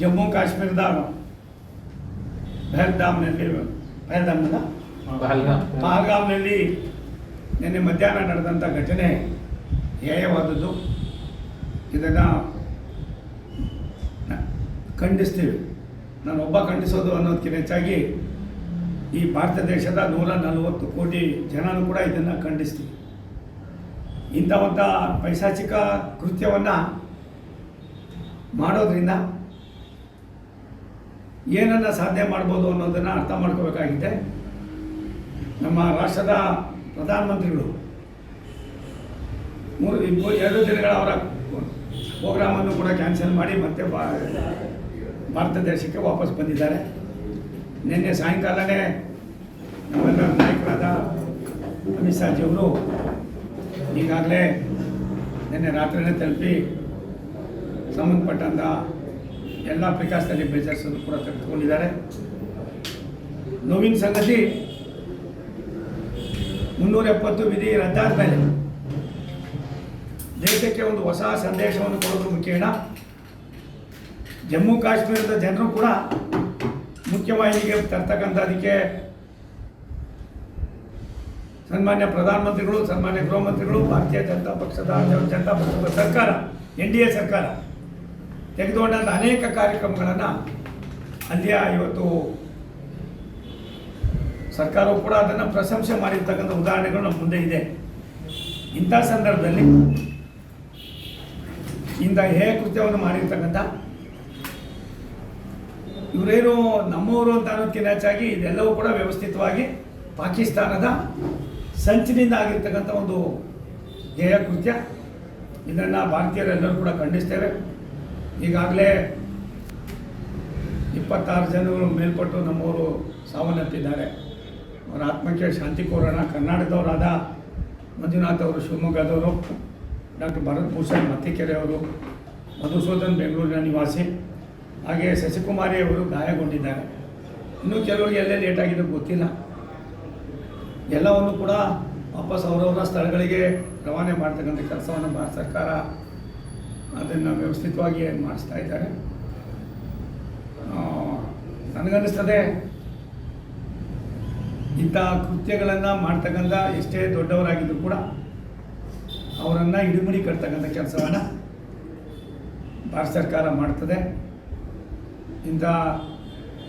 ಜಮ್ಮು ಕಾಶ್ಮೀರದ ಪಹಲ್ಗಾಮ್ನಲ್ಲಿ ಪಹಲ್ಗಾಮ್ನ ಪಹಲ್ಗಾಮ್. ಪಹಲ್ಗಾಮ್ನಲ್ಲಿ ನಿನ್ನೆ ಮಧ್ಯಾಹ್ನ ನಡೆದಂಥ ಘಟನೆ ಹೇಯವಾದದ್ದು ಇದನ್ನು ಖಂಡಿಸ್ತೀವಿ. ನಾನು ಒಬ್ಬ ಖಂಡಿಸೋದು ಅನ್ನೋದಕ್ಕಿಂತ ಹೆಚ್ಚಾಗಿ ಈ ಭಾರತ ದೇಶದ ನೂರ ನಲವತ್ತು ಕೋಟಿ ಜನನೂ ಕೂಡ ಇದನ್ನು ಖಂಡಿಸ್ತೀವಿ. ಇಂಥ ಒಂದು ಪೈಶಾಚಿಕ ಕೃತ್ಯವನ್ನು ಮಾಡೋದ್ರಿಂದ ಏನನ್ನು ಸಾಧನೆ ಮಾಡ್ಬೋದು ಅನ್ನೋದನ್ನು ಅರ್ಥ ಮಾಡ್ಕೋಬೇಕಾಗಿದೆ. ನಮ್ಮ ರಾಷ್ಟ್ರದ ಪ್ರಧಾನಮಂತ್ರಿಗಳು ಮೂರು ಎರಡು ದಿನಗಳ ಅವರ ಪ್ರೋಗ್ರಾಮನ್ನು ಕೂಡ ಕ್ಯಾನ್ಸಲ್ ಮಾಡಿ ಮತ್ತೆ ಭಾರತ ದೇಶಕ್ಕೆ ವಾಪಸ್ ಬಂದಿದ್ದಾರೆ. ನಿನ್ನೆ ಸಾಯಂಕಾಲನೇ ನಮ್ಮೆಲ್ಲ ನಾಯಕರಾದ ಅಮಿತ್ ಶಾಜಿಯವರು ಈಗಾಗಲೇ ನಿನ್ನೆ ರಾತ್ರಿನೇ ತಲುಪಿ ಸಂಬಂಧಪಟ್ಟಂಥ ಎಲ್ಲ ಪ್ರಿಕಾಷನರಿ ಮೆಜರ್ಸನ್ನು ಕೂಡ ತೆಗೆದುಕೊಂಡಿದ್ದಾರೆ. ನೋವಿನ ಸಂಗತಿ ಮುನ್ನೂರ ಎಪ್ಪತ್ತು ವಿಧಿ ರದ್ದಾದ ಮೇಲೆ ದೇಶಕ್ಕೆ ಒಂದು ಹೊಸ ಸಂದೇಶವನ್ನು ಕೊಡೋದು ಮುಖೇನ ಜಮ್ಮು ಕಾಶ್ಮೀರದ ಜನರು ಕೂಡ ಮುಖ್ಯವಾಹಿನಿಗೆ ತರ್ತಕ್ಕಂಥದಕ್ಕೆ ಸನ್ಮಾನ್ಯ ಪ್ರಧಾನಮಂತ್ರಿಗಳು, ಸನ್ಮಾನ್ಯ ಗೃಹ ಮಂತ್ರಿಗಳು ಭಾರತೀಯ ಜನತಾ ಪಕ್ಷದ ಜನತಾ ಪಕ್ಷದ ಸರ್ಕಾರ, ಎನ್ ಡಿ ಎ ಸರ್ಕಾರ ತೆಗೆದುಕೊಂಡಂಥ ಅನೇಕ ಕಾರ್ಯಕ್ರಮಗಳನ್ನು ಅಲ್ಲಿಯ ಇವತ್ತು ಸರ್ಕಾರವು ಕೂಡ ಅದನ್ನು ಪ್ರಶಂಸೆ ಮಾಡಿರ್ತಕ್ಕಂಥ ಉದಾಹರಣೆಗಳು ನಮ್ಮ ಮುಂದೆ ಇದೆ. ಇಂಥ ಸಂದರ್ಭದಲ್ಲಿ ಇಂಥ ಹೇಯ ಕೃತ್ಯವನ್ನು ಮಾಡಿರ್ತಕ್ಕಂಥ ಇವರೇನು ನಮ್ಮವರು ಅಂತ ಅನ್ನೋದಕ್ಕಿಂತ ಹೆಚ್ಚಾಗಿ ಇದೆಲ್ಲವೂ ಕೂಡ ವ್ಯವಸ್ಥಿತವಾಗಿ ಪಾಕಿಸ್ತಾನದ ಸಂಚಿನಿಂದ ಆಗಿರ್ತಕ್ಕಂಥ ಒಂದು ಧ್ಯೇಯ ಕೃತ್ಯ ಇದನ್ನು ಭಾರತೀಯರೆಲ್ಲರೂ ಕೂಡ ಖಂಡಿಸ್ತೇವೆ. ಈಗಾಗಲೇ ಇಪ್ಪತ್ತಾರು ಜನರು ಮೇಲ್ಪಟ್ಟು ನಮ್ಮವರು ಸಾವನ್ನಪ್ಪಿದ್ದಾರೆ. ಅವರ ಆತ್ಮಕ್ಕೆ ಶಾಂತಿ ಕೋರೋಣ. ಕರ್ನಾಟಕದವರಾದ ಮಂಜುನಾಥ್ ಅವರು ಶಿವಮೊಗ್ಗದವರು ಡಾಕ್ಟರ್ ಭರತ್ ಭೂಷಣ್ ಮತ್ತಿಕೆರೆ ಅವರು, ಮಧುಸೂದನ್ ಬೆಂಗಳೂರಿನ ನಿವಾಸಿ, ಹಾಗೆ ಶಶಿಕುಮಾರಿ ಅವರು ಗಾಯಗೊಂಡಿದ್ದಾರೆ. ಇನ್ನೂ ಕೆಲವರಿಗೆ ಎಲ್ಲೇ ಲೇಟ್ ಆಗಿದೆ ಗೊತ್ತಿಲ್ಲ. ಎಲ್ಲವನ್ನು ಕೂಡ ವಾಪಸ್ ಅವರವರ ಸ್ಥಳಗಳಿಗೆ ರವಾನೆ ಮಾಡ್ತಕ್ಕಂಥ ಕೆಲಸವನ್ನು ಭಾರತ ಸರ್ಕಾರ ಅದನ್ನು ವ್ಯವಸ್ಥಿತವಾಗಿ ಮಾಡಿಸ್ತಾ ಇದ್ದಾರೆ. ನನಗನ್ನಿಸ್ತದೆ, ಇಂಥ ಕೃತ್ಯಗಳನ್ನು ಮಾಡ್ತಕ್ಕಂಥ ಎಷ್ಟೇ ದೊಡ್ಡವರಾಗಿದ್ದರೂ ಕೂಡ ಅವರನ್ನು ಹಿಡಿಮಿಡಿ ಕಟ್ತಕ್ಕಂಥ ಕೆಲಸವನ್ನು ಭಾರತ ಸರ್ಕಾರ ಮಾಡ್ತದೆ. ಇಂಥ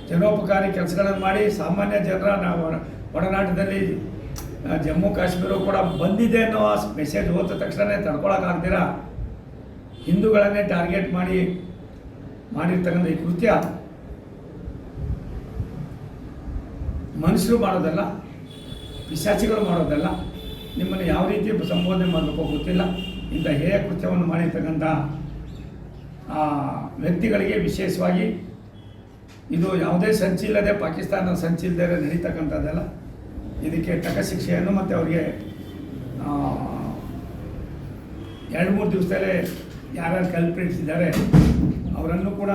ಜನೋಪಕಾರಿ ಕೆಲಸಗಳನ್ನು ಮಾಡಿ ಸಾಮಾನ್ಯ ಜನರ ನಾವು ಒಡ- ಒಡನಾಟದಲ್ಲಿ ಜಮ್ಮು ಕಾಶ್ಮೀರ ಕೂಡ ಬಂದಿದೆ ಅನ್ನೋ ಮೆಸೇಜ್ ಹೋದ ತಕ್ಷಣವೇ ತಡ್ಕೊಳಕ್ಕಾಗ್ದಿರ ಹಿಂದೂಗಳನ್ನೇ ಟಾರ್ಗೆಟ್ ಮಾಡಿ ಮಾಡಿರ್ತಕ್ಕಂಥ ಈ ಕೃತ್ಯ ಮನುಷ್ಯರು ಮಾಡೋದಲ್ಲ, ಪಿಶಾಚಿಗಳು ಮಾಡೋದಲ್ಲ, ನಿಮ್ಮನ್ನು ಯಾವ ರೀತಿ ಸಂಬೋಧನೆ ಮಾಡಬೇಕು ಗೊತ್ತಿಲ್ಲ. ಇಂಥ ಹೇಯ ಕೃತ್ಯವನ್ನು ಮಾಡಿರ್ತಕ್ಕಂಥ ಆ ವ್ಯಕ್ತಿಗಳಿಗೆ ವಿಶೇಷವಾಗಿ ಇದು ಯಾವುದೇ ಸಂಚಿಲ್ಲದೆ ಪಾಕಿಸ್ತಾನದ ಸಂಚಿಲ್ಲದೆ ನಡೀತಕ್ಕಂಥದ್ದಲ್ಲ. ಇದಕ್ಕೆ ತಕ ಶಿಕ್ಷೆಯನ್ನು ಮತ್ತು ಅವರಿಗೆ ಎರಡು ಮೂರು ದಿವಸದಲ್ಲೇ ಯಾರ್ಯಾರು ಕಲ್ಪ್ರಿಟ್ಸ್ ಇದ್ದಾರೆ ಅವರನ್ನು ಕೂಡ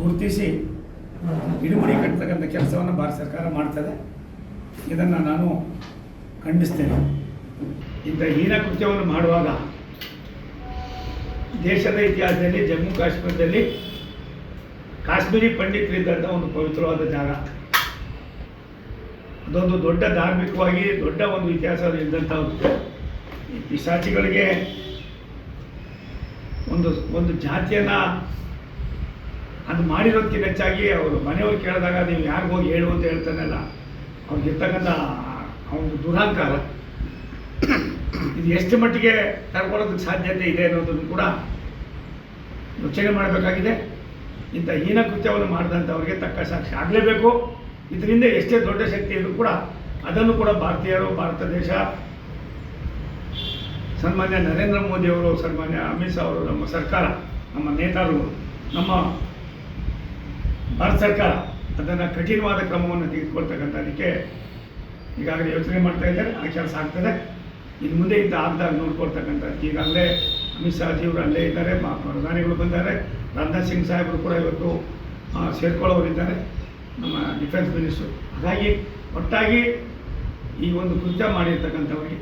ಗುರುತಿಸಿ ಹಿಡುಮಡಿ ಕಟ್ಟತಕ್ಕಂಥ ಕೆಲಸವನ್ನು ಭಾರತ ಸರ್ಕಾರ ಮಾಡ್ತದೆ. ಇದನ್ನು ನಾನು ಖಂಡಿಸ್ತೇನೆ. ಇಂಥ ಹೀನ ಕೃತ್ಯವನ್ನು ಮಾಡುವಾಗ ದೇಶದ ಇತಿಹಾಸದಲ್ಲಿ, ಜಮ್ಮು ಕಾಶ್ಮೀರದಲ್ಲಿ ಕಾಶ್ಮೀರಿ ಪಂಡಿತರಿದ್ದಂಥ ಒಂದು ಪವಿತ್ರವಾದ ಜಾಗ. ಅದೊಂದು ದೊಡ್ಡ ಧಾರ್ಮಿಕವಾಗಿ ದೊಡ್ಡ ಒಂದು ಇತಿಹಾಸ ಇದ್ದಂಥ ಈ ಪಿಶಾಚಿಗಳಿಗೆ ಒಂದು ಒಂದು ಜಾತಿಯನ್ನು ಅದು ಮಾಡಿರೋದಕ್ಕಿಂತ ಹೆಚ್ಚಾಗಿ ಅವರು ಮನೆಯವ್ರು ಕೇಳಿದಾಗ ನೀವು ಯಾರಿಗೆ ಹೋಗಿ ಹೇಳು ಅಂತ ಹೇಳ್ತಾನಲ್ಲ ಅವ್ರಿಗೆ ಇರ್ತಕ್ಕಂಥ ಆ ಒಂದು ದುರಹಂಕಾರ ಇದು ಎಷ್ಟು ಮಟ್ಟಿಗೆ ತಡ್ಕೊಳ್ಳೋದಕ್ಕೆ ಸಾಧ್ಯತೆ ಇದೆ ಅನ್ನೋದನ್ನು ಕೂಡ ಯೋಚನೆ ಮಾಡಬೇಕಾಗಿದೆ. ಇಂಥ ಹೀನ ಕೃತ್ಯವನ್ನು ಮಾಡಿದಂಥವ್ರಿಗೆ ತಕ್ಕ ಸಾಕ್ಷಿ ಆಗಲೇಬೇಕು. ಇದರಿಂದ ಎಷ್ಟೇ ದೊಡ್ಡ ಶಕ್ತಿ ಇದ್ರೂ ಕೂಡ ಅದನ್ನು ಕೂಡ ಭಾರತೀಯರು, ಭಾರತ ದೇಶ ಸನ್ಮಾನ್ಯ ನರೇಂದ್ರ ಮೋದಿಯವರು ಸನ್ಮಾನ್ಯ ಅಮಿತ್ ಶಾ ಅವರು, ನಮ್ಮ ಸರ್ಕಾರ, ನಮ್ಮ ನೇತಾರರು, ನಮ್ಮ ಭಾರತ ಸರ್ಕಾರ ಅದನ್ನು ಕಠಿಣವಾದ ಕ್ರಮವನ್ನು ತೆಗೆದುಕೊಳ್ತಕ್ಕಂಥದಕ್ಕೆ ಈಗಾಗಲೇ ಯೋಚನೆ ಮಾಡ್ತಾ ಇದ್ದಾರೆ ಆ ಕೆಲಸ ಆಗ್ತದೆ ಇನ್ನು ಮುಂದೆ ಇಂಥ ಆಗ್ದಾಗ ನೋಡ್ಕೊಳ್ತಕ್ಕಂಥದ್ದು ಈಗಾಗಲೇ ಅಮಿತ್ ಶಾ ಜಿಯವರು ಅಲ್ಲೇ ಇದ್ದಾರೆ ಪ್ರಧಾನಿಗಳು ಬಂದಿದ್ದಾರೆ ರಾಜನಾಥ್ ಸಿಂಗ್ ಸಾಹೇಬರು ಕೂಡ ಇವತ್ತು ಸೇರ್ಕೊಳ್ಳೋರಿದ್ದಾರೆ, ನಮ್ಮ ಡಿಫೆನ್ಸ್ ಮಿನಿಸ್ಟ್ರು. ಹಾಗಾಗಿ ಒಟ್ಟಾಗಿ ಈ ಒಂದು ಕೃತ್ಯ ಮಾಡಿರ್ತಕ್ಕಂಥವ್ರಿಗೆ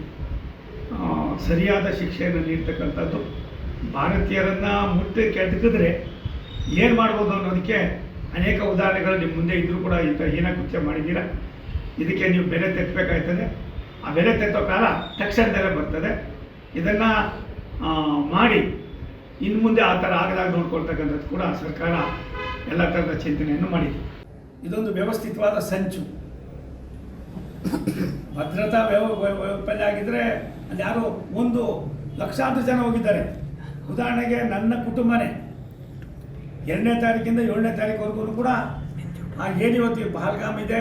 ಸರಿಯಾದ ಶಿಕ್ಷೆಯನ್ನು ನೀಡ್ತಕ್ಕಂಥದ್ದು. ಭಾರತೀಯರನ್ನು ಮುಟ್ಟಿ ಕೆದಕಿದ್ರೆ ಏನು ಮಾಡ್ಬೋದು ಅನ್ನೋದಕ್ಕೆ ಅನೇಕ ಉದಾಹರಣೆಗಳು ನಿಮ್ಮ ಮುಂದೆ ಇದ್ದರೂ ಕೂಡ ಇಂಥ ಕೃತ್ಯ ಮಾಡಿದ್ದೀರ? ಇದಕ್ಕೆ ನೀವು ಬೆಲೆ ತೆತ್ತಬೇಕಾಯ್ತದೆ ಆ ಬೆಲೆ ತೆತ್ತೋ ಕಾಲ ತಕ್ಷಣದಲ್ಲೇ ಬರ್ತದೆ. ಇದನ್ನು ಮಾಡಿ ಇನ್ನು ಮುಂದೆ ಆ ಥರ ಆಗದಾಗ ನೋಡ್ಕೊಳ್ತಕ್ಕಂಥದ್ದು ಕೂಡ ಸರ್ಕಾರ ಎಲ್ಲ ಥರದ ಚಿಂತನೆಯನ್ನು ಮಾಡಿದೆ. ಇದೊಂದು ವ್ಯವಸ್ಥಿತವಾದ ಸಂಚು. ಭದ್ರತಾ ವ್ಯವ ವ್ಯ- ವೈಫಲ್ಯ ಆಗಿದ್ರೆ ಅಲ್ಲಿ ಯಾರು ಒಂದು ಲಕ್ಷಾಂತರ ಜನ ಹೋಗಿದ್ದಾರೆ. ಉದಾಹರಣೆಗೆ ನನ್ನ ಕುಟುಂಬನೇ. ಎರಡನೇ ತಾರೀಕಿಂದ ಏಳನೇ ತಾರೀಕುವರೆಗೂ ಕೂಡ ಆ ಏನು ಇವತ್ತು ಬಾಲ್ಗಾಮ್ ಇದೆ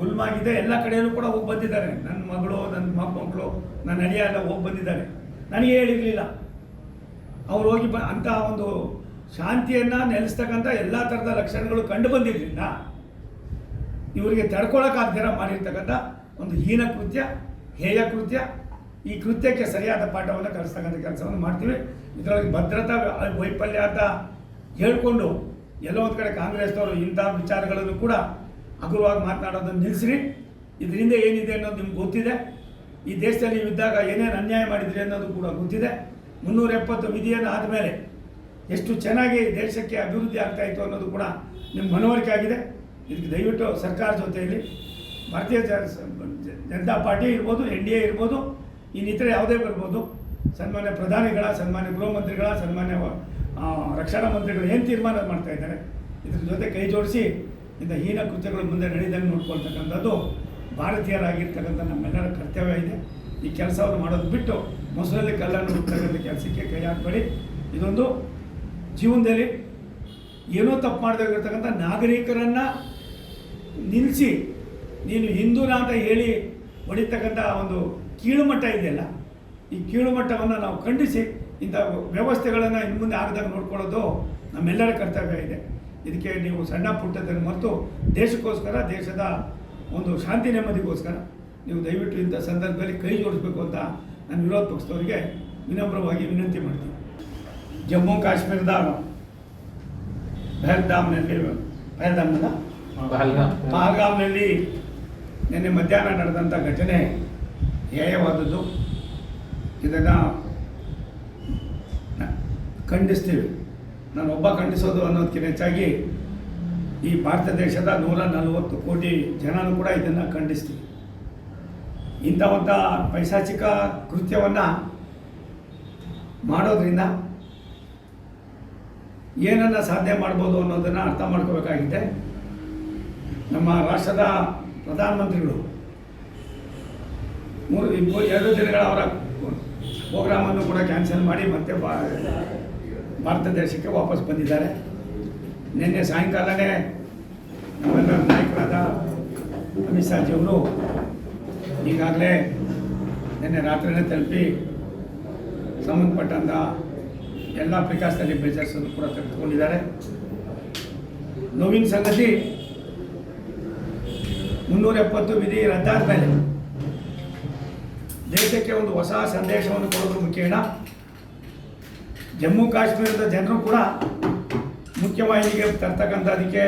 ಗುಲ್ಮಾಗ್ ಇದೆ, ಎಲ್ಲ ಕಡೆಯಲ್ಲೂ ಕೂಡ ಹೋಗಿ ಬಂದಿದ್ದಾರೆ. ನನ್ನ ಮಗಳು ನನ್ನ ಮಕ್ಕಳು ನನ್ನ ಅಳಿಯ ಎಲ್ಲ ಹೋಗಿ ಬಂದಿದ್ದಾರೆ. ನನಗೆ ಹೇಳಿರಲಿಲ್ಲ. ಅವ್ರು ಹೋಗಿ ಬ ಒಂದು ಶಾಂತಿಯನ್ನು ನೆಲೆಸ್ತಕ್ಕಂಥ ಎಲ್ಲ ಥರದ ಲಕ್ಷಣಗಳು ಕಂಡು ಬಂದಿರಲಿಲ್ಲ. ಇವರಿಗೆ ತಡ್ಕೊಳಕ್ಕಾಗ್ದಿರ ಮಾಡಿರ್ತಕ್ಕಂಥ ಒಂದು ಹೀನ ಕೃತ್ಯ, ಹೇಯ ಕೃತ್ಯ ಈ ಕೃತ್ಯಕ್ಕೆ ಸರಿಯಾದ ಪಾಠವನ್ನು ಕಲಿಸ್ತಕ್ಕಂಥ ಕೆಲಸವನ್ನು ಮಾಡ್ತೀವಿ. ಇದರೊಳಗೆ ಭದ್ರತಾ ವೈಫಲ್ಯ ಅಂತ ಹೇಳ್ಕೊಂಡು ಎಲ್ಲೋ ಒಂದು ಕಡೆ ಕಾಂಗ್ರೆಸ್ನವರು ಇಂಥ ವಿಚಾರಗಳನ್ನು ಕೂಡ ಹಗುರವಾಗಿ ಮಾತನಾಡೋದನ್ನು ನಿಲ್ಲಿಸ್ರಿ. ಇದರಿಂದ ಏನಿದೆ ಅನ್ನೋದು ನಿಮ್ಗೆ ಗೊತ್ತಿದೆ. ಈ ದೇಶದಲ್ಲಿ ಇದ್ದಾಗ ಏನೇನು ಅನ್ಯಾಯ ಮಾಡಿದ್ರಿ ಅನ್ನೋದು ಕೂಡ ಗೊತ್ತಿದೆ. ಮುನ್ನೂರ ಎಪ್ಪತ್ತು ವಿಧಿಯನ್ನು ಆದಮೇಲೆ ಎಷ್ಟು ಚೆನ್ನಾಗಿ ದೇಶಕ್ಕೆ ಅಭಿವೃದ್ಧಿ ಆಗ್ತಾ ಇತ್ತು ಅನ್ನೋದು ಕೂಡ ನಿಮ್ಮ ಮನವರಿಕೆ ಆಗಿದೆ. ಇದಕ್ಕೆ ದಯವಿಟ್ಟು ಸರ್ಕಾರ ಜೊತೆಯಲ್ಲಿ, ಭಾರತೀಯ ಜನ- ಜನತಾ ಪಾರ್ಟಿ ಇರ್ಬೋದು, ಎನ್ ಡಿ ಎ ಇರ್ಬೋದು ಇನ್ನಿತರ ಯಾವುದೇ ಬರ್ಬೋದು. ಸನ್ಮಾನ್ಯ ಪ್ರಧಾನಿಗಳ, ಸನ್ಮಾನ್ಯ ಗೃಹ ಮಂತ್ರಿಗಳ, ಸನ್ಮಾನ್ಯ ರಕ್ಷಣಾ ಮಂತ್ರಿಗಳು ಏನು ತೀರ್ಮಾನ ಮಾಡ್ತಾ ಇದ್ದಾರೆ, ಇದ್ರ ಜೊತೆ ಕೈ ಜೋಡಿಸಿ ಇಂಥ ಹೀನ ಕೃತ್ಯಗಳು ಮುಂದೆ ನಡೆದಂಗೆ ನೋಡ್ಕೊಳ್ತಕ್ಕಂಥದ್ದು ಭಾರತೀಯರಾಗಿರ್ತಕ್ಕಂಥ ನಮ್ಮೆಲ್ಲರ ಕರ್ತವ್ಯ ಇದೆ. ಈ ಕೆಲಸವನ್ನು ಮಾಡೋದು ಬಿಟ್ಟು ಮೊಸರಲ್ಲಿ ಕಲ್ಲನ್ನು ಹುಡ್ತಕ್ಕಂಥ ಕೆಲಸಕ್ಕೆ ಕೈ ಹಾಕಬೇಡಿ. ಇದೊಂದು ಜೀವನದಲ್ಲಿ ಏನೋ ತಪ್ಪು ಮಾಡದಾಗಿರ್ತಕ್ಕಂಥ ನಾಗರಿಕರನ್ನು ನಿಲ್ಲಿಸಿ ನೀನು ಹಿಂದೂನ ಅಂತ ಹೇಳಿ ಹೊಡಿತಕ್ಕಂಥ ಒಂದು ಕೀಳುಮಟ್ಟ ಇದೆಯಲ್ಲ ಈ ಕೀಳುಮಟ್ಟವನ್ನು ನಾವು ಖಂಡಿಸಿ ಇಂಥ ವ್ಯವಸ್ಥೆಗಳನ್ನು ಇನ್ನು ಮುಂದೆ ಆಗದಾಗ ನೋಡ್ಕೊಳ್ಳೋದು ನಮ್ಮೆಲ್ಲರ ಕರ್ತವ್ಯ ಇದೆ. ಇದಕ್ಕೆ ನೀವು ಸಣ್ಣ ಪುಟ್ಟದನ್ನು ಮತ್ತು ದೇಶಕ್ಕೋಸ್ಕರ ದೇಶದ ಒಂದು ಶಾಂತಿ ನೆಮ್ಮದಿಗೋಸ್ಕರ ನೀವು ದಯವಿಟ್ಟು ಇಂಥ ಸಂದರ್ಭದಲ್ಲಿ ಕೈ ಜೋಡಿಸ್ಬೇಕು ಅಂತ ನಾನು ವಿರೋಧ ಪಕ್ಷದವರಿಗೆ ವಿನಮ್ರವಾಗಿ ವಿನಂತಿ ಮಾಡ್ತೀನಿ. ಜಮ್ಮು ಕಾಶ್ಮೀರದ ಪಹಲ್ಗಾಮ್ನಲ್ಲಿ ಪಹಲ್ಗಾಮ್ನಲ್ಲ? ಪಹಲ್ಗಾಮ್ನಲ್ಲಿ ನಿನ್ನೆ ಮಧ್ಯಾಹ್ನ ನಡೆದಂಥ ಘಟನೆ ಹೇಯವಾದದ್ದು ಇದನ್ನು ಖಂಡಿಸ್ತೀವಿ. ನಾನು ಒಬ್ಬ ಖಂಡಿಸೋದು ಅನ್ನೋದಕ್ಕಿಂತ ಹೆಚ್ಚಾಗಿ ಈ ಭಾರತ ದೇಶದ ನೂರ ನಲವತ್ತು ಕೋಟಿ ಜನನೂ ಕೂಡ ಇದನ್ನು ಖಂಡಿಸ್ತೀವಿ. ಇಂಥ ಒಂದು ಪೈಶಾಚಿಕ ಕೃತ್ಯವನ್ನು ಮಾಡೋದ್ರಿಂದ ಏನನ್ನು ಸಾಧ್ಯ ಮಾಡ್ಬೋದು ಅನ್ನೋದನ್ನು ಅರ್ಥ ಮಾಡ್ಕೋಬೇಕಾಗಿದೆ. ನಮ್ಮ ರಾಷ್ಟ್ರದ ಪ್ರಧಾನಮಂತ್ರಿಗಳು ಮೂರು ಇಬ್ಬರು ಎರಡು ದಿನಗಳ ಅವರ ಪ್ರೋಗ್ರಾಮನ್ನು ಕೂಡ ಕ್ಯಾನ್ಸಲ್ ಮಾಡಿ ಮತ್ತೆ ಭಾರತ ದೇಶಕ್ಕೆ ವಾಪಸ್ ಬಂದಿದ್ದಾರೆ. ನಿನ್ನೆ ಸಾಯಂಕಾಲನೇ ನಮ್ಮೆಲ್ಲ ನಾಯಕರಾದ ಅಮಿತ್ ಶಾಜಿಯವರು ಈಗಾಗಲೇ ನಿನ್ನೆ ರಾತ್ರಿನೇ ತಲುಪಿ ಸಂಬಂಧಪಟ್ಟಂಥ ಎಲ್ಲ ಪ್ರಿಕಾಷನರಿ ಮೆಜರ್ಸನ್ನು ಕೂಡ ತೆಗೆದುಕೊಂಡಿದ್ದಾರೆ. ನೋವಿನ ಸಂಗತಿ ಮುನ್ನೂರ ಎಪ್ಪತ್ತು ವಿಧಿ ರದ್ದಾದ ಮೇಲೆ ದೇಶಕ್ಕೆ ಒಂದು ಹೊಸ ಸಂದೇಶವನ್ನು ಕೊಡೋದು ಮುಖ್ಯಣ ಜಮ್ಮು ಕಾಶ್ಮೀರದ ಜನರು ಕೂಡ ಮುಖ್ಯವಾಹಿನಿಗೆ ತರ್ತಕ್ಕಂಥದಕ್ಕೆ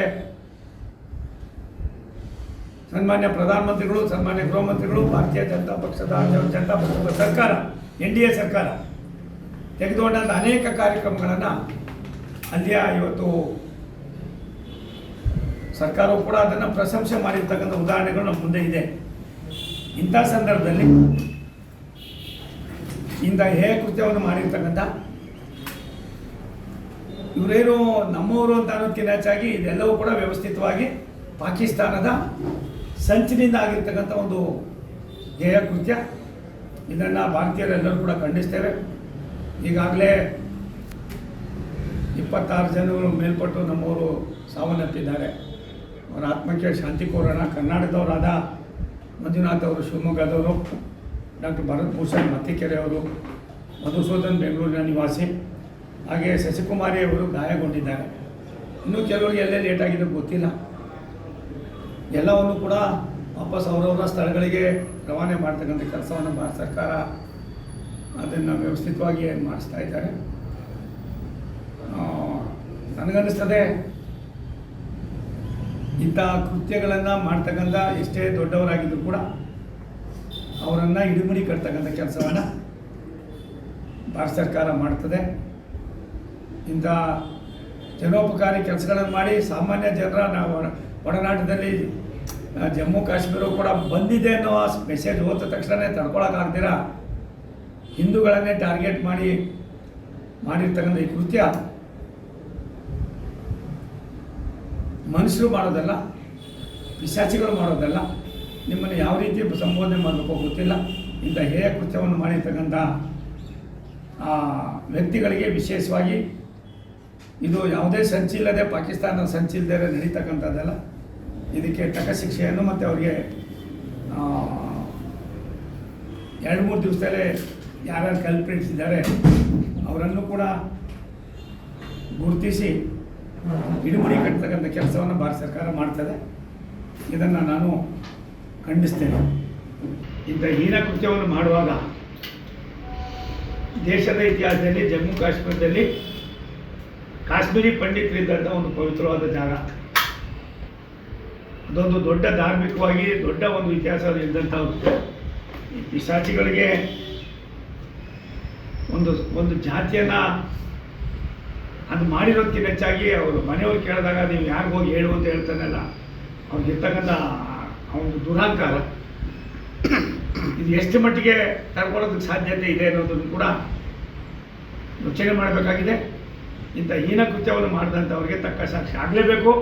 ಸನ್ಮಾನ್ಯ ಪ್ರಧಾನಮಂತ್ರಿಗಳು, ಸನ್ಮಾನ್ಯ ಗೃಹ ಮಂತ್ರಿಗಳು, ಭಾರತೀಯ ಜನತಾ ಪಕ್ಷದ ಜನತಾ ಪಕ್ಷದ ಸರ್ಕಾರ, ಎನ್ ಡಿ ಎ ಸರ್ಕಾರ ತೆಗೆದುಕೊಂಡಂಥ ಅನೇಕ ಕಾರ್ಯಕ್ರಮಗಳನ್ನು ಅಲ್ಲಿಯ ಇವತ್ತು ಸರ್ಕಾರವು ಕೂಡ ಅದನ್ನು ಪ್ರಶಂಸೆ ಮಾಡಿರ್ತಕ್ಕಂಥ ಉದಾಹರಣೆಗಳು ನಮ್ಮ ಮುಂದೆ ಇದೆ. ಇಂಥ ಸಂದರ್ಭದಲ್ಲಿ ಇಂಥ ಹೇ ಕೃತ್ಯವನ್ನು ಮಾಡಿರ್ತಕ್ಕಂಥ ಇವರೇನು ನಮ್ಮವರು ಅಂತ ಅನ್ನೋದಕ್ಕಿಂತ ಹೆಚ್ಚಾಗಿ ಇದೆಲ್ಲವೂ ಕೂಡ ವ್ಯವಸ್ಥಿತವಾಗಿ ಪಾಕಿಸ್ತಾನದ ಸಂಚಿನಿಂದ ಆಗಿರ್ತಕ್ಕಂಥ ಒಂದು ಧ್ಯೇಯ ಕೃತ್ಯ. ಇದನ್ನು ಭಾರತೀಯರೆಲ್ಲರೂ ಕೂಡ ಖಂಡಿಸ್ತೇವೆ. ಈಗಾಗಲೇ ಇಪ್ಪತ್ತಾರು ಜನಗಳು ಮೇಲ್ಪಟ್ಟು ನಮ್ಮವರು ಸಾವನ್ನಪ್ಪಿದ್ದಾರೆ. ಅವರ ಆತ್ಮಕ್ಕೆ ಶಾಂತಿ ಕೋರೋಣ. ಕರ್ನಾಟಕದವರಾದ ಮಂಜುನಾಥ್ ಅವರು, ಶಿವಮೊಗ್ಗದವರು ಡಾಕ್ಟರ್ ಭರತ್ ಭೂಷಣ್ ಮತ್ತಿಕೆರೆ ಅವರು, ಮಧುಸೂದನ್ ಬೆಂಗಳೂರಿನ ನಿವಾಸಿ, ಹಾಗೆ ಶಶಿಕುಮಾರಿ ಅವರು ಗಾಯಗೊಂಡಿದ್ದಾರೆ. ಇನ್ನೂ ಕೆಲವರಿಗೆ ಎಲ್ಲೇ ಲೇಟ್ ಆಗಿದೆ ಗೊತ್ತಿಲ್ಲ. ಎಲ್ಲವನ್ನು ಕೂಡ ವಾಪಸ್ ಅವರವರ ಸ್ಥಳಗಳಿಗೆ ರವಾನೆ ಮಾಡ್ತಕ್ಕಂಥ ಕೆಲಸವನ್ನು ಭಾರತ ಸರ್ಕಾರ ಅದನ್ನು ವ್ಯವಸ್ಥಿತವಾಗಿ ಮಾಡಿಸ್ತಾ ಇದ್ದಾರೆ. ನನಗನ್ನಿಸ್ತದೆ ಇಂಥ ಕೃತ್ಯಗಳನ್ನು ಮಾಡ್ತಕ್ಕಂಥ ಎಷ್ಟೇ ದೊಡ್ಡವರಾಗಿದ್ದರೂ ಕೂಡ ಅವರನ್ನು ಹಿಡಿಮಿಡಿ ಕಟ್ತಕ್ಕಂಥ ಕೆಲಸವನ್ನು ಭಾರತ ಸರ್ಕಾರ ಮಾಡ್ತದೆ. ಇಂಥ ಜನೋಪಕಾರಿ ಕೆಲಸಗಳನ್ನು ಮಾಡಿ ಸಾಮಾನ್ಯ ಜನರ ನಾವು ಒಡ- ಒಡನಾಟದಲ್ಲಿ ಜಮ್ಮು ಕಾಶ್ಮೀರ ಕೂಡ ಬಂದಿದೆ ಅನ್ನೋ ಮೆಸೇಜ್ ಹೋದ ತಕ್ಷಣ ತಡ್ಕೊಳಕ್ಕಾಗ್ದಿರ ಹಿಂದೂಗಳನ್ನೇ ಟಾರ್ಗೆಟ್ ಮಾಡಿ, ಮಾಡಿರ್ತಕ್ಕಂಥ ಈ ಕೃತ್ಯ ಮನುಷ್ಯರು ಮಾಡೋದಲ್ಲ, ಪಿಶಾಚಿಗಳು ಮಾಡೋದಲ್ಲ. ನಿಮ್ಮನ್ನು ಯಾವ ರೀತಿ ಸಂಬೋಧನೆ ಮಾಡಬೇಕು ಗೊತ್ತಿಲ್ಲ. ಇಂಥ ಹೇಯ ಕೃತ್ಯವನ್ನು ಮಾಡಿರ್ತಕ್ಕಂಥ ವ್ಯಕ್ತಿಗಳಿಗೆ ವಿಶೇಷವಾಗಿ ಇದು ಯಾವುದೇ ಸಂಚಿಲ್ಲದೆ ಪಾಕಿಸ್ತಾನ ಸಂಚಿಲ್ಲದೆ ನಡೀತಕ್ಕಂಥದ್ದಲ್ಲ. ಇದಕ್ಕೆ ತಕ್ಕ ಶಿಕ್ಷೆಯನ್ನು ಮತ್ತು ಅವರಿಗೆ ಎರಡು ಮೂರು ದಿವಸದಲ್ಲೇ ಯಾರ್ಯಾರು ಕಲ್ಪಿಸಿದ್ದಾರೆ ಇದ್ದಾರೆ ಅವರನ್ನು ಕೂಡ ಗುರುತಿಸಿ ಹಿಡುಮಡಿ ಕಟ್ಟತಕ್ಕಂಥ ಕೆಲಸವನ್ನು ಭಾರತ ಸರ್ಕಾರ ಮಾಡ್ತದೆ. ಇದನ್ನು ನಾನು ಖಂಡಿಸ್ತೇನೆ. ಇಂಥ ಹೀನ ಕೃತ್ಯವನ್ನು ಮಾಡುವಾಗ ದೇಶದ ಇತಿಹಾಸದಲ್ಲಿ, ಜಮ್ಮು ಕಾಶ್ಮೀರದಲ್ಲಿ ಕಾಶ್ಮೀರಿ ಪಂಡಿತರಿದ್ದಂಥ ಒಂದು ಪವಿತ್ರವಾದ ಜಾಗ. ಅದೊಂದು ದೊಡ್ಡ ಧಾರ್ಮಿಕವಾಗಿ, ದೊಡ್ಡ ಒಂದು ಇತಿಹಾಸ ಇದ್ದಂಥ ಈ ಪಿಶಾಚಿಗಳಿಗೆ ಒಂದು ಒಂದು ಜಾತಿಯನ್ನು ಅದು ಮಾಡಿರೋದಕ್ಕಿಂತ ಹೆಚ್ಚಾಗಿ ಅವರು ಮನೆಯವ್ರು ಕೇಳಿದಾಗ, ನೀವು ಯಾರಿಗೋಗಿ ಹೇಳು ಅಂತ ಹೇಳ್ತಾನಲ್ಲ ಅವ್ರಿಗೆ ಅವನು ದುರಹಂಕಾರ. ಇದು ಎಷ್ಟು ಮಟ್ಟಿಗೆ ತಡ್ಕೊಳ್ಳೋದಕ್ಕೆ ಸಾಧ್ಯತೆ ಇದೆ ಅನ್ನೋದನ್ನು ಕೂಡ ಯೋಚನೆ ಮಾಡಬೇಕಾಗಿದೆ. ಇಂಥ ಹೀನ ಕೃತ್ಯವನ್ನು ಮಾಡಿದಂಥವ್ರಿಗೆ ತಕ್ಕ ಸಾಕ್ಷಿ ಆಗಲೇಬೇಕು.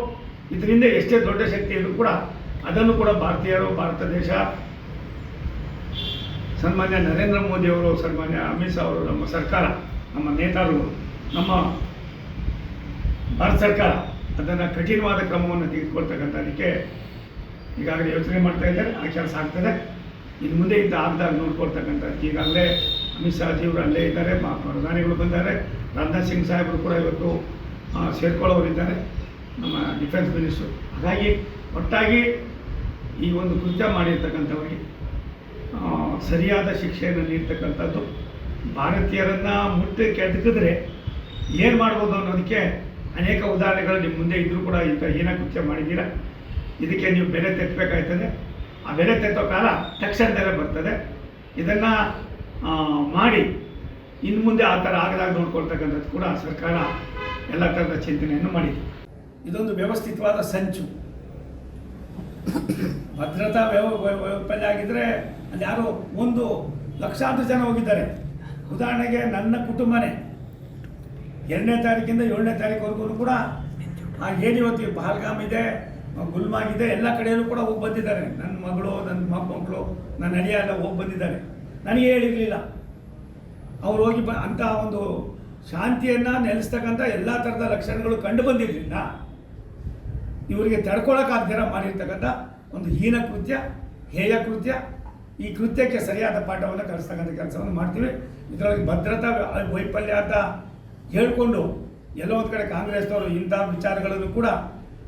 ಇದರಿಂದ ಎಷ್ಟೇ ದೊಡ್ಡ ಶಕ್ತಿ ಕೂಡ ಅದನ್ನು ಕೂಡ ಭಾರತೀಯರು, ಭಾರತ ದೇಶ, ಸನ್ಮಾನ್ಯ ನರೇಂದ್ರ ಮೋದಿಯವರು ಸನ್ಮಾನ್ಯ ಅಮಿತ್ ಶಾ ಅವರು, ನಮ್ಮ ಸರ್ಕಾರ, ನಮ್ಮ ನೇತಾರರು, ನಮ್ಮ ಭಾರತ ಸರ್ಕಾರ ಅದನ್ನು ಕಠಿಣವಾದ ಕ್ರಮವನ್ನು ತೆಗೆದುಕೊಳ್ತಕ್ಕಂಥದಕ್ಕೆ ಈಗಾಗಲೇ ಯೋಚನೆ ಮಾಡ್ತಾ ಇದ್ದಾರೆ ಆ ಕೆಲಸ ಆಗ್ತದೆ. ಇನ್ನು ಮುಂದೆ ಇದ್ದ ಆಗ್ದಾಗ ನೋಡ್ಕೊಳ್ತಕ್ಕಂಥದ್ದು. ಈಗಾಗಲೇ ಅಮಿತ್ ಶಾ ಜಿಯವರು ಅಲ್ಲೇ ಇದ್ದಾರೆ ಪ್ರಧಾನಿಗಳು ಬಂದಿದ್ದಾರೆ ರಾಜನಾಥ್ ಸಿಂಗ್ ಸಾಹೇಬರು ಕೂಡ ಇವತ್ತು ಆ, ಸೇರ್ಕೊಳ್ಳೋರಿದ್ದಾರೆ ನಮ್ಮ ಡಿಫೆನ್ಸ್ ಮಿನಿಸ್ಟ್ರು. ಹಾಗಾಗಿ ಒಟ್ಟಾಗಿ ಈ ಒಂದು ಕೃತ್ಯ ಮಾಡಿರ್ತಕ್ಕಂಥವರಿಗೆ ಸರಿಯಾದ ಶಿಕ್ಷೆಯನ್ನು ನೀಡ್ತಕ್ಕಂಥದ್ದು ಭಾರತೀಯರನ್ನು ಮುಟ್ಟಿ ಕೆದಕಿದ್ರೆ ಏನು ಮಾಡ್ಬೋದು ಅನ್ನೋದಕ್ಕೆ ಅನೇಕ ಉದಾಹರಣೆಗಳು ನಿಮ್ಮ ಮುಂದೆ ಇದ್ದರೂ ಕೂಡ ಇಂಥ ಏನೇ ಕೃತ್ಯ ಮಾಡಿದ್ದೀರಾ? ಇದಕ್ಕೆ ನೀವು ಬೆಲೆ ತೆತ್ತಬೇಕಾಯ್ತದೆ ಆ ಬೆಲೆ ತೆತ್ತೋ ಕಾಲ ತಕ್ಷಣದಲ್ಲೇ ಬರ್ತದೆ. ಇದನ್ನು ಮಾಡಿ ಇನ್ನು ಮುಂದೆ ಆ ಥರ ಆಗದಾಗ ನೋಡ್ಕೊಳ್ತಕ್ಕಂಥದ್ದು ಕೂಡ ಸರ್ಕಾರ ಎಲ್ಲ ಥರದ ಚಿಂತನೆಯನ್ನು ಮಾಡಿದೆ. ಇದೊಂದು ವ್ಯವಸ್ಥಿತವಾದ ಸಂಚು. ಭದ್ರತಾ ವ್ಯವ, ವ್ಯ- ವೈಫಲ್ಯ ಆಗಿದ್ರೆ ಅಲ್ಲಿ ಯಾರು ಒಂದು ಲಕ್ಷಾಂತರ ಜನ ಹೋಗಿದ್ದಾರೆ. ಉದಾಹರಣೆಗೆ ನನ್ನ ಕುಟುಂಬನೇ. ಎರಡನೇ ತಾರೀಕಿಂದ ಏಳನೇ ತಾರೀಕುವರೆಗೂ ಕೂಡ ಆ ಏನು ಇವತ್ತು ಪಹಲ್ಗಾಮ್ ಇದೆ. ಗುಲ್ಮಾರ್ಗ್ ಇದೆ ಎಲ್ಲ ಕಡೆಯಲ್ಲೂ ಕೂಡ ಹೋಗಿ ಬಂದಿದ್ದಾರೆ. ನನ್ನ ಮಗಳು ನನ್ನ ಮಕ್ಕಳು ನನ್ನ ಅಳಿಯ ಎಲ್ಲ ಹೋಗಿ ಬಂದಿದ್ದಾರೆ. ನನಗೆ ಹೇಳಿರಲಿಲ್ಲ. ಅವ್ರು ಹೋಗಿ ಬ ಅಂಥ ಒಂದು ಶಾಂತಿಯನ್ನು ನೆಲೆಸ್ತಕ್ಕಂಥ ಎಲ್ಲ ಥರದ ಲಕ್ಷಣಗಳು ಕಂಡು ಬಂದಿರಲಿಲ್ಲ. ಇವರಿಗೆ ತಡ್ಕೊಳಕ್ಕಾಗ್ದಿರ ಮಾಡಿರ್ತಕ್ಕಂಥ ಒಂದು ಹೀನ ಕೃತ್ಯ, ಹೇಯ ಕೃತ್ಯ, ಈ ಕೃತ್ಯಕ್ಕೆ ಸರಿಯಾದ ಪಾಠವನ್ನು ಕಲಿಸ್ತಕ್ಕಂಥ ಕೆಲಸವನ್ನು ಮಾಡ್ತೀವಿ. ಇದರೊಳಗೆ ಭದ್ರತಾ ವೈಫಲ್ಯ ಅಂತ ಹೇಳಿಕೊಂಡು ಎಲ್ಲೋ ಒಂದು ಕಡೆ ಕಾಂಗ್ರೆಸ್ನವರು ಇಂಥ ವಿಚಾರಗಳನ್ನು ಕೂಡ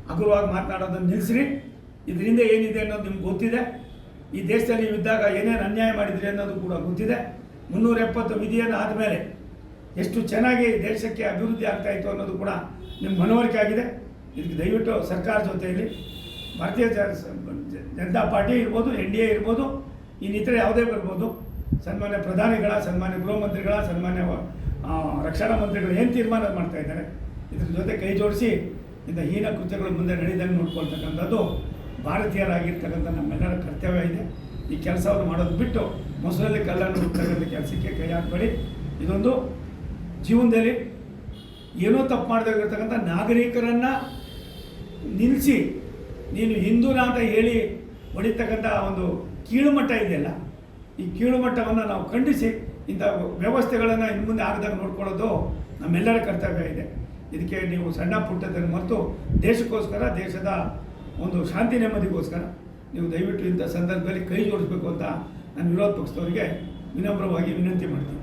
ಹಗುರವಾಗಿ ಮಾತನಾಡೋದನ್ನು ನಿಲ್ಲಿಸ್ರಿ ಇದರಿಂದ ಏನಿದೆ ಅನ್ನೋದು ನಿಮ್ಗೆ ಗೊತ್ತಿದೆ. ಈ ದೇಶದಲ್ಲಿ ಇದ್ದಾಗ ಏನೇನು ಅನ್ಯಾಯ ಮಾಡಿದ್ರಿ ಅನ್ನೋದು ಕೂಡ ಗೊತ್ತಿದೆ. ಮುನ್ನೂರ ಎಪ್ಪತ್ತು ವಿಧಿಯನ್ನು ಆದಮೇಲೆ ಎಷ್ಟು ಚೆನ್ನಾಗಿ ದೇಶಕ್ಕೆ ಅಭಿವೃದ್ಧಿ ಆಗ್ತಾ ಇತ್ತು ಅನ್ನೋದು ಕೂಡ ನಿಮ್ಮ ಮನವರಿಕೆ ಆಗಿದೆ. ಇದಕ್ಕೆ ದಯವಿಟ್ಟು ಸರ್ಕಾರ ಜೊತೆಯಲ್ಲಿ ಭಾರತೀಯ ಜನತಾ ಪಾರ್ಟಿ ಇರ್ಬೋದು, ಎನ್ ಡಿ ಎ ಇರ್ಬೋದು, ಇನ್ನಿತರ ಯಾವುದೇ ಬರ್ಬೋದು. ಸನ್ಮಾನ್ಯ ಪ್ರಧಾನಿಗಳ, ಸನ್ಮಾನ್ಯ ಗೃಹ ಮಂತ್ರಿಗಳ ಸನ್ಮಾನ್ಯ ರಕ್ಷಣಾ ಮಂತ್ರಿಗಳು ಏನು ತೀರ್ಮಾನ ಮಾಡ್ತಾ ಇದ್ದಾರೆ, ಇದ್ರ ಜೊತೆ ಕೈ ಜೋಡಿಸಿ ಇಂಥ ಹೀನ ಕೃತ್ಯಗಳು ಮುಂದೆ ನಡೆದಂಗೆ ನೋಡ್ಕೊಳ್ತಕ್ಕಂಥದ್ದು ಭಾರತೀಯರಾಗಿರ್ತಕ್ಕಂಥ ನಮ್ಮೆಲ್ಲರ ಕರ್ತವ್ಯ ಇದೆ. ಈ ಕೆಲಸವನ್ನು ಮಾಡೋದು ಬಿಟ್ಟು ಮೊಸರಲ್ಲಿ ಕಲ್ಲನ್ನು ಹುಡ್ತಕ್ಕಂಥ ಕೆಲಸಕ್ಕೆ ಕೈ ಹಾಕಬೇಡಿ. ಇದೊಂದು ಜೀವನದಲ್ಲಿ ಏನೋ ತಪ್ಪು ಮಾಡದಾಗಿರ್ತಕ್ಕಂಥ ನಾಗರಿಕರನ್ನು ನಿಲ್ಲಿಸಿ ನೀನು ಹಿಂದೂನ ಅಂತ ಹೇಳಿ ಹೊಡಿತಕ್ಕಂಥ ಒಂದು ಕೀಳುಮಟ್ಟ ಇದೆಯಲ್ಲ, ಈ ಕೀಳುಮಟ್ಟವನ್ನು ನಾವು ಖಂಡಿಸಿ ಇಂಥ ವ್ಯವಸ್ಥೆಗಳನ್ನು ಇನ್ನು ಮುಂದೆ ಆಗದಾಗ ನೋಡ್ಕೊಳ್ಳೋದು ನಮ್ಮೆಲ್ಲರ ಕರ್ತವ್ಯ ಇದೆ. ಇದಕ್ಕೆ ನೀವು ಸಣ್ಣ ಪುಟ್ಟದನ್ನು ಮತ್ತು ದೇಶಕ್ಕೋಸ್ಕರ, ದೇಶದ ಒಂದು ಶಾಂತಿ ನೆಮ್ಮದಿಗೋಸ್ಕರ ನೀವು ದಯವಿಟ್ಟು ಇಂಥ ಸಂದರ್ಭದಲ್ಲಿ ಕೈ ಜೋಡಿಸ್ಬೇಕು ಅಂತ ನಾನು ವಿರೋಧ ಪಕ್ಷದವರಿಗೆ ವಿನಮ್ರವಾಗಿ ವಿನಂತಿ ಮಾಡ್ತೀನಿ.